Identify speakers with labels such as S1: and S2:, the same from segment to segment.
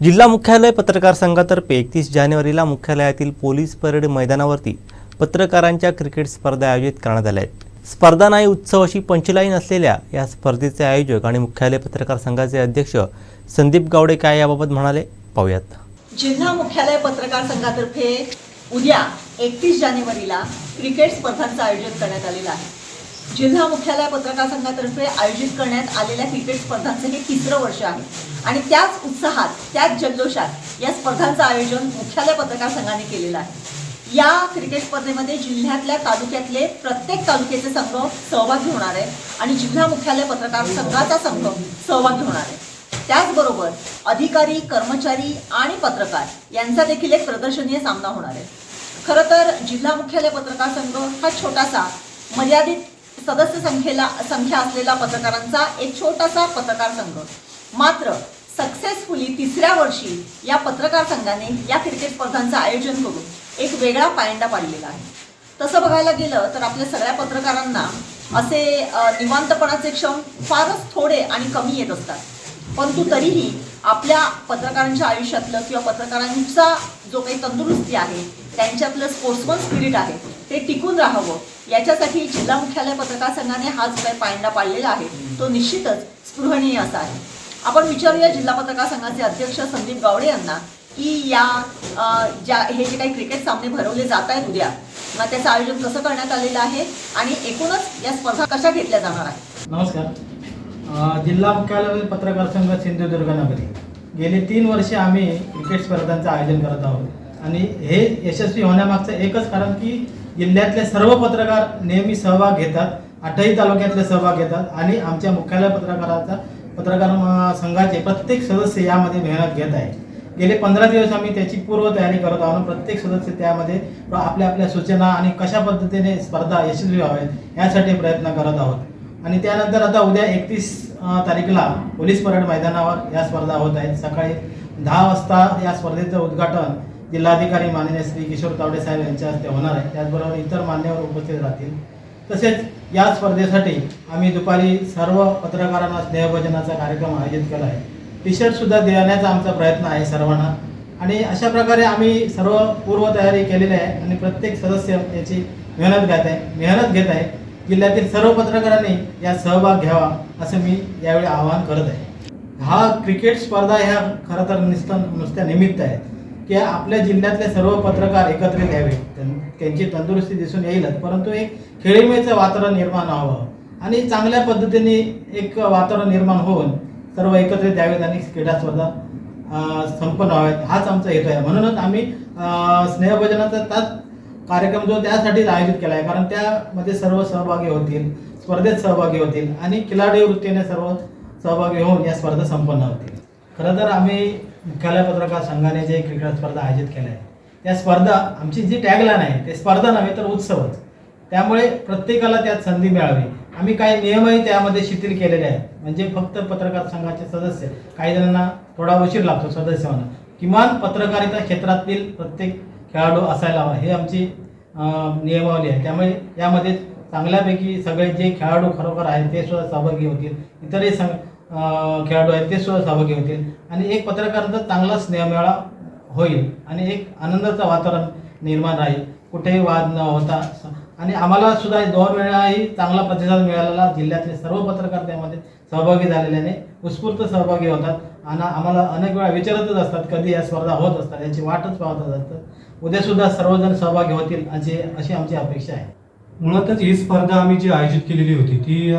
S1: जिल्हा मुख्यालय पत्रकार संघातर्फे एकतीस जानेवारीला मुख्यालयातील पोलीस परेड मैदानावरती पत्रकारांच्या क्रिकेट स्पर्धा आयोजित करण्यात आल्या आहेत. स्पर्धा नाही उत्सव अशी पंचलाईन असलेल्या या स्पर्धेचे आयोजक आणि मुख्यालय पत्रकार संघाचे अध्यक्ष संदीप गावडे काय याबाबत म्हणाले पाहूयात.
S2: जिल्हा मुख्यालय पत्रकार संघातर्फे उद्या एकतीस जानेवारीला क्रिकेट स्पर्धांचं आयोजन करण्यात आलेलं आहे. जिल्हा मुख्यालय पत्रकार संघातर्फे आयोजित करण्यात आलेल्या क्रिकेट स्पर्धांचं हे तिसरं वर्ष आहे. आणि त्याच उत्साहात त्याच जल्लोषात या स्पर्धांचं आयोजन मुख्यालय पत्रकार संघाने केलेलं आहे. या क्रिकेट स्पर्धेमध्ये जिल्ह्यातल्या तालुक्यातले प्रत्येक तालुक्याचे संघ सहभागी होणार आहे आणि जिल्हा मुख्यालय पत्रकार संघाचा संघ सहभागी होणार आहे. त्याचबरोबर अधिकारी कर्मचारी आणि पत्रकार यांचा देखील एक प्रदर्शनीय सामना होणार आहे. खरं तर जिल्हा मुख्यालय पत्रकार संघ हा छोटासा मर्यादित सदस्य संख्येला संख्या असलेला पत्रकारांचा एक छोटासा पत्रकार संघ. मात्र सक्सेसफुली तिसऱ्या वर्षी या पत्रकार संघाने या क्रिकेट स्पर्धांचं आयोजन करून एक वेगळा पायंडा पाडलेला आहे. तसं बघायला गेलं तर आपल्या सगळ्या पत्रकारांना असे निवांतपणाचे क्षण फारच थोडे आणि कमी येत असतात. परंतु तरीही आपल्या पत्रकारांच्या आयुष्यातलं किंवा पत्रकारांचा जो काही तंदुरुस्ती आहे त्यांच्यातलं स्पोर्ट्समन स्पिरिट आहे ते टिकून राहावं. याच्यासाठी जिल्हा मुख्यालय पत्रकार संघाने हा जो काही पायंडा पाडलेला आहे. तो निश्चितच स्पृहणीय असा आहे. आपण विचारूया जिल्हा पत्रकार संघाचे अध्यक्ष संदीप गावडे यांना की या ज्या हे जे काही क्रिकेट सामने भरवले जात आहेत उद्या मग त्याचं आयोजन कसं करण्यात आलेलं आहे आणि एकूणच या स्पर्धा कशा घेतल्या जाणार आहेत?
S3: नमस्कार. जिल्हा मुख्यालय पत्रकार संघ सिंधुदुर्ग नगरी. गेली तीन वर्षे आम्ही क्रिकेट स्पर्धांचं आयोजन करत आहोत. आणि हे यशस्वी होण्यामागचं एकच कारण की जिल्ह्यातले सर्व पत्रकार नेहमी सहभाग घेतात आठही तालुक्यातले सहभाग घेतात आणि आमच्या मुख्यालय पत्रकाराचा पत्रकार संघाचे प्रत्येक सदस्य यामध्ये मेहनत घेत आहे गेले पंधरा दिवस आम्ही त्याची पूर्वतयारी करत आहोत प्रत्येक सदस्य त्यामध्ये आपल्या आपल्या सूचना आणि कशा पद्धतीने स्पर्धा यशस्वी व्हाव्यात यासाठी प्रयत्न करत आहोत. आणि त्यानंतर आता उद्या एकतीस तारीखला पोलीस परेड मैदानावर या स्पर्धा होत आहेत. सकाळी दहा वाजता या स्पर्धेचं उद्घाटन जिल्हाधिकारी माननीय श्री किशोर तावडे साहेब यांच्या हस्ते होणार आहे. त्याचबरोबर इतर मान्यवर उपस्थित राहतील. तसेच या स्पर्धेसाठी आम्ही दुपारी सर्व पत्रकारांना स्नेहभोजनाचा कार्यक्रम आयोजित केला आहे. टी शर्टसुद्धा देण्याचा आमचा प्रयत्न आहे सर्वांना. आणि अशा प्रकारे आम्ही सर्व पूर्वतयारी केलेली आहे आणि प्रत्येक सदस्य याची मेहनत घेत आहे. मेहनत घेत आहे. जिल्ह्यातील सर्व पत्रकारांनी यात सहभाग घ्यावा असं मी यावेळी आवाहन करत आहे. हा क्रिकेट स्पर्धा ह्या खरं तर नुसतं नुसत्या निमित्त आहेत. की आपल्या जिल्ह्यातले सर्व पत्रकार एकत्रित यावे त्यांची तंदुरुस्ती दिसून येईलच. परंतु एक खेळीमेचं वातावरण निर्माण व्हावं. आणि चांगल्या पद्धतीने एक वातावरण निर्माण होऊन सर्व एकत्रित यावेत आणि क्रीडा स्पर्धा संपन्न व्हाव्यात. हाच आमचा हेतू आहे. म्हणूनच आम्ही स्नेहभोजनाचा ताच कार्यक्रम जो त्यासाठीच आयोजित केला आहे. कारण त्यामध्ये सर्व सहभागी होतील स्पर्धेत सहभागी होतील आणि खिलाडी वृत्तीने सर्व सहभागी होऊन या स्पर्धा संपन्न होतील. खरं तर आम्ही मुख्यालय पत्रकार संघाने जे क्रिकेट स्पर्धा आयोजित केल्या आहे त्या स्पर्धा आमची जी टॅगलाईन आहे ते स्पर्धा नव्हे तर उत्सवच. त्यामुळे प्रत्येकाला त्यात संधी मिळावी. आम्ही काही नियमही त्यामध्ये शिथिल केलेले आहेत. म्हणजे फक्त पत्रकार संघाचे सदस्य काही जणांना थोडा उशीर लागतो सदस्य होणं किमान पत्रकारिता क्षेत्रातील प्रत्येक खेळाडू असायला हवा हे आमची नियमावली आहे. त्यामुळे यामध्ये चांगल्यापैकी सगळे जे खेळाडू खरोखर आहेत ते सुद्धा सहभागी होतील. इतरही संघ खेळाडू आहेत ते सुद्धा सहभागी होतील. आणि एक पत्रकारांचा चांगला स्नेहमेळा होईल आणि एक आनंदाचं वातावरण निर्माण राहील. कुठेही वाद न होता. आणि आम्हाला सुद्धा दोन वेळाही चांगला प्रतिसाद मिळालेला. जिल्ह्यातले सर्व पत्रकार त्यामध्ये सहभागी झालेल्याने उत्स्फूर्त सहभागी होतात. आणि आम्हाला अनेक वेळा विचारतच असतात कधी या स्पर्धा होत असतात याची वाटच पाहत असतात. उद्यासुद्धा सर्वजण सहभागी होतील अशी अशी आमची अपेक्षा आहे.
S4: मुळातच ही स्पर्धा आम्ही जी आयोजित केलेली होती ती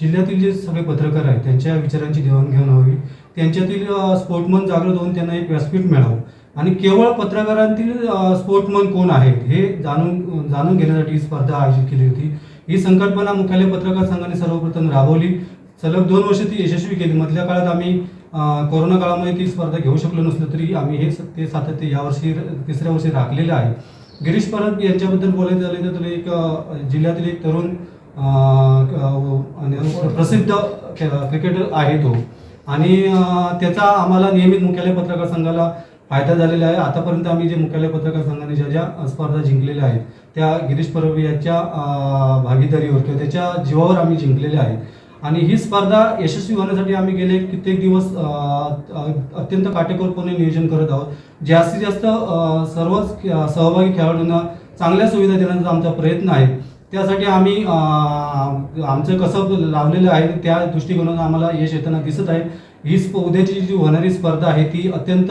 S4: जिल्ह्यातील जे सगळे पत्रकार आहेत त्यांच्या विचारांची देवाणघेवाण व्हावी. त्यांच्यातील स्पोर्टमन जागृत होऊन त्यांना एक व्यासपीठ मिळावं. आणि केवळ पत्रकारांतील स्पोर्टमन कोण आहेत हे जाणून जाणून घेण्यासाठी ही स्पर्धा आयोजित केली होती. ही संकल्पना मुख्यालय पत्रकार संघाने सर्वप्रथम राबवली. सलग दोन वर्ष ती यशस्वी केली. मधल्या काळात आम्ही कोरोना काळामध्ये ती स्पर्धा घेऊ शकलो नसलो तरी आम्ही हे ते सातत्य यावर्षी तिसऱ्या वर्षी राखलेलं आहे. गिरीश परब यांच्याबद्दल बोलायचं झाले तर एक जिल्ह्यातील एक तरुण प्रसिद्ध क्रिकेटर आहे तो. आणि त्याचा आम्हाला नियमित मुख्यालय पत्रकार संघाला फायदा झालेला आहे. आतापर्यंत आम्ही जे मुख्यालय पत्रकार संघाने ज्या ज्या स्पर्धा जिंकलेल्या आहेत त्या गिरीश परब याच्या भागीदारीवर किंवा त्याच्या जीवावर आम्ही जिंकलेल्या आहेत. आणि ही स्पर्धा यशस्वी होण्यासाठी आम्ही गेले कित्येक दिवस अत्यंत काटेकोरपणे नियोजन करत आहोत. जास्तीत जास्त सर्वच सहभागी खेळाडूंना चांगल्या सुविधा देण्याचा आमचा प्रयत्न आहे. त्यासाठी आम्ही आमचं कसं लावलेलं आहे त्या दृष्टिकोनातून आम्हाला यश येताना दिसत आहे. ही स्प उद्याची जी होणारी स्पर्धा आहे ती अत्यंत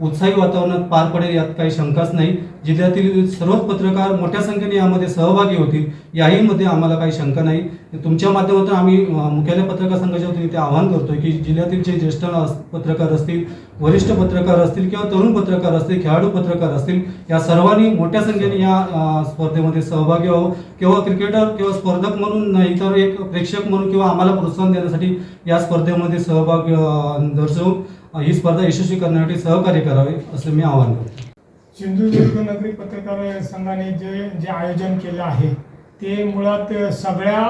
S4: उत्साही वातावरणात पार पडेल यात काही शंकाच नाही. जिल्ह्यातील सर्वच पत्रकार मोठ्या संख्येने यामध्ये सहभागी होतील याही मध्ये आम्हाला काही शंका नाही. तुमच्या माध्यमातून आम्ही मुख्यालय पत्रकार संघाच्या वतीने ते आवाहन करतोय की जिल्ह्यातील जे ज्येष्ठ पत्रकार असतील वरिष्ठ पत्रकार असतील किंवा तरुण पत्रकार असतील खेळाडू पत्रकार असतील या सर्वांनी मोठ्या संख्येने या स्पर्धेमध्ये सहभागी व्हावं. किंवा क्रिकेटर किंवा स्पर्धक म्हणून नाही तर एक प्रेक्षक म्हणून किंवा आम्हाला प्रोत्साहन देण्यासाठी या स्पर्धेमध्ये सहभाग दर्शवून ही स्पर्धा यशस्वी करण्यासाठी सहकार्य करावे असं मी आवाहन करतो.
S5: सिंधुदुर्ग नगरी पत्रकार संघाने जे जे आयोजन केलं आहे ते मुळात सगळ्या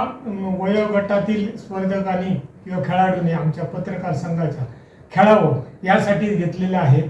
S5: वयोगटातील स्पर्धकांनी किंवा खेळाडूंनी आमच्या पत्रकार संघाच्या खेळावं यासाठी घेतलेलं आहे.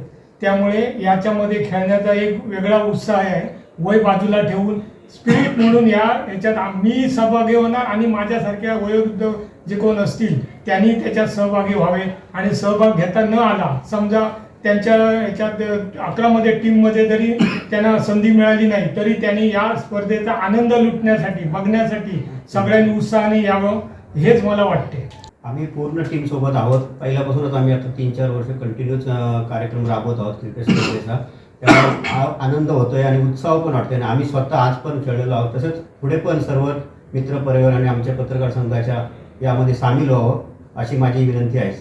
S5: त्यामुळे याच्यामध्ये खेळण्याचा एक वेगळा उत्साह आहे. वय बाजूला ठेवून स्पिरिट म्हणून या याच्यात आम्ही सहभागी होणार आणि माझ्यासारख्या वयोवृद्ध जे कोण असतील त्यांनी त्याच्यात सहभागी व्हावे. आणि सहभाग घेता न आला समजा त्यांच्या ह्याच्यात अकरामध्ये टीममध्ये जरी त्यांना संधी मिळाली नाही तरी त्यांनी या स्पर्धेचा आनंद लुटण्यासाठी बघण्यासाठी सगळ्यांनी उत्साहाने यावं हेच मला वाटते
S6: आम्ही पूर्ण टीम सोबत आहोत. पहिल्यापासूनच आम्ही आता तीन चार वर्ष कंटिन्यूच कार्यक्रम राबवत आहोत क्रिकेट स्पर्धेचा. त्यामुळे आ- आनंद होतोय आणि उत्साह पण वाटतोय. आणि आम्ही स्वतः आज पण खेळलेलो आहोत. तसंच पुढे पण सर्व मित्र परिवार आणि आमच्या पत्रकार संघाच्या यामध्ये सामील व्हावं अशी माझी विनंती आहे.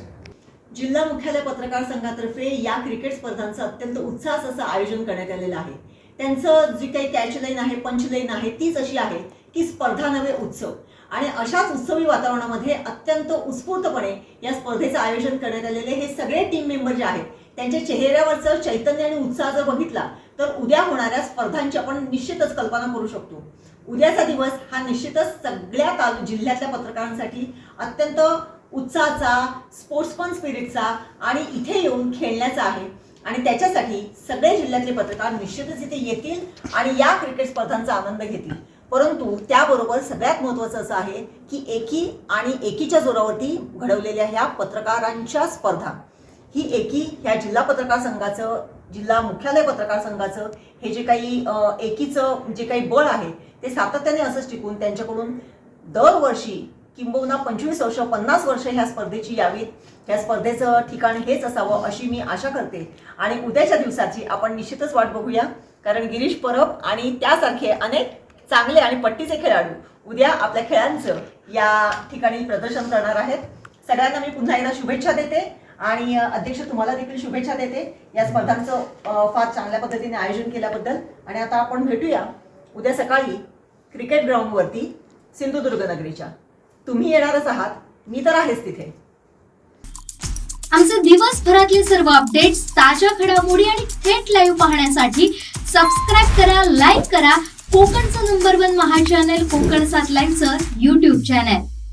S2: जिल्हा मुख्यालय पत्रकार संघातर्फे या क्रिकेट स्पर्धांचं अत्यंत उत्साहात असं आयोजन करण्यात आलेलं आहे. त्यांचं जी काही कॅच लाईन आहे पंच लाईन आहे तीच अशी आहे की स्पर्धा नव्हे उत्सव. आणि अशाच उत्सवी वातावरणामध्ये अत्यंत उत्स्फूर्तपणे या स्पर्धेचं आयोजन करण्यात आलेले हे सगळे टीम मेंबर जे आहेत त्यांच्या चेहऱ्यावरचं चैतन्य आणि उत्साह जर बघितला तर उद्या होणाऱ्या स्पर्धांची आपण निश्चितच कल्पना करू शकतो. उद्याचा दिवस हा निश्चितच सगळ्या तालु जिल्ह्यातल्या पत्रकारांसाठी अत्यंत उत्साहाचा स्पोर्ट्समन स्पिरिटचा आणि इथे येऊन खेळण्याचा आहे. आणि त्याच्यासाठी सगळे जिल्ह्यातले पत्रकार निश्चितच इथे येतील आणि या क्रिकेट स्पर्धांचा आनंद घेतील. परंतु त्याबरोबर सगळ्यात महत्त्वाचं असं आहे की एकी आणि एकीच्या जोरावरती घडवलेल्या ह्या पत्रकारांच्या स्पर्धा. ही एकी ह्या जिल्हा पत्रकार संघाचं जिल्हा मुख्यालय पत्रकार संघाचं हे जे काही एकीचं जे काही बळ आहे ते सातत्याने असंच टिकून त्यांच्याकडून दरवर्षी किंबहुना पंचवीस वर्ष पन्नास वर्ष ह्या स्पर्धेची यावीत. या स्पर्धेचं ठिकाण हेच असावं अशी मी आशा करते. आणि उद्याच्या दिवसाची आपण निश्चितच वाट बघूया कारण गिरीश परब आणि त्यासारखे अनेक चांगले आणि पट्टीचे खेळाडू उद्या आपल्या खेळांचं या ठिकाणी प्रदर्शन करणार आहेत. सगळ्यांना मी पुन्हा एकदा शुभेच्छा देते. आणि अध्यक्ष तुम्हाला देखील शुभेच्छा देते या स्पर्धांचं फार चांगल्या पद्धतीने आयोजन केल्याबद्दल. आणि आता आपण भेटूया उद्या सकाळी क्रिकेट ग्राउंडवरती सिंधुदुर्ग नगरीच्या तुम्ही येणारच आहात मी तर आहेच तिथे.
S7: आमचे दिवसभरातले सर्व अपडेट्स ताज्या घडामोडी आणि थेट लाईव्ह पाहण्यासाठी सबस्क्राईब करा लाईक करा. कोकणचं नंबर वन महा चॅनल कोकण सात लाईव्हचं युट्यूब चॅनल